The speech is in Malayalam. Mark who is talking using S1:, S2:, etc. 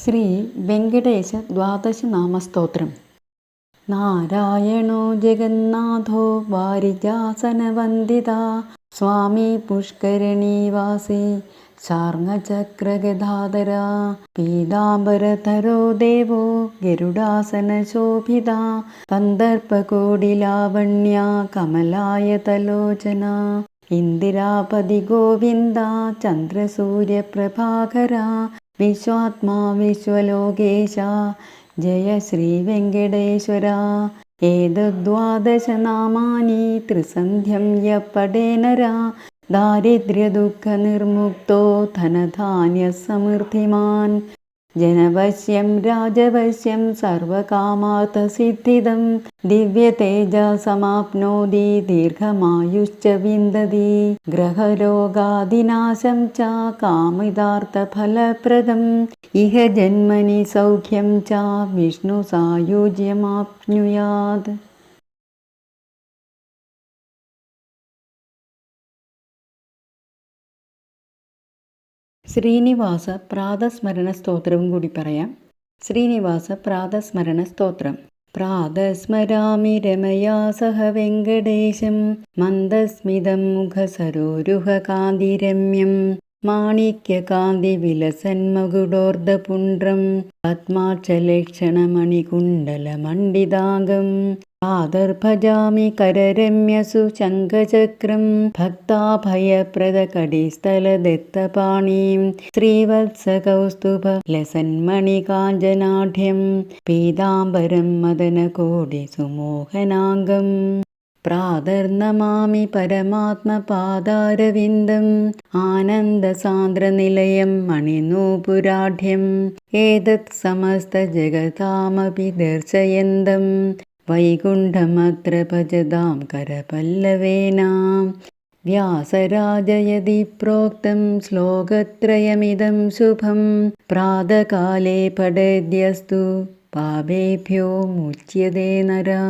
S1: ശ്രീ വെങ്കടേശ ദ്വാദശനാമസ്തോത്രം നാരായണോ ജഗന്നാഥോ വാരിജാസനവന്ദിത സ്വാമി പുഷ്കരണീവാസി ശാർങ്ങചക്രഗദാധര പീതാംബരധരോ ദേവോ ഗരുഡാസനശോഭിത സന്ദർഭകോടിലാവണ്യ കമലായതലോചന ഇന്ദിരാപതി ഗോവിന്ദ ചന്ദ്രസൂര്യപ്രഭാകര വിശ്വാത്മാ വിശ്വലോകേശ ജയ ശ്രീവെങ്കടേശ്വര ഏതദ്വാദശനാമാനി ത്രിസന്ധ്യം യപ്പടേനര ദാരിദ്ര്യദുഃഖനിർമുക്തോ ധനധാന്യസമൃദ്ധിമാൻ. ജനവശ്യം രാജവശ്യം സർവകാമാർത്ഥസിദ്ധിദം ദിവ്യതേജസമാപ്നോതി ദീർഘമായുശ്ച വിന്ദതി ഗ്രഹരോഗാദിനാശം ച കാമിതാർത്ഥഫലപ്രദം. ഇഹ ജന്മനി സൗഖ്യം ച വിഷ്ണു സായുജ്യമാപ്നുയാത്. ശ്രീനിവാസ പ്രാതസ്മരണ സ്തോത്രവും കൂടി പറയാം. ശ്രീനിവാസ പ്രാതസ്മരണ സ്തോത്രം. പ്രാതസ്മരാമി രമയാ സഹ വെങ്കടേശം. മന്ദസ്മിതം മുഖസരോരുഹകാന്തിരമ്യം മാണിക്യകാന്തി माणिक्यकान्तिविलसन्मगुडोर्धपुण्ड्रम् पद्माचलेक्षणमणिकुण्डलमण्डिदाङ्गम् आदर्भजामि कररम्य सुशङ्खचक्रं भक्ता भयप्रदकडिस्थल दत्तपाणि श्रीवत्स पीताम्बरं मदन प्रादर्नमामि परमात्मपादारविन्दम् आनन्दसान्द्रनिलयं मणिनूपुराढ्यम् एतत् समस्तजगतामपि दर्शयन्तं वैकुण्ठमत्र भजदां करपल्लवेनां व्यासराजयदि प्रोक्तं श्लोकत्रयमिदं शुभं प्रातःकाले पठेद्यस्तु पापेभ्यो मुच्यते नरा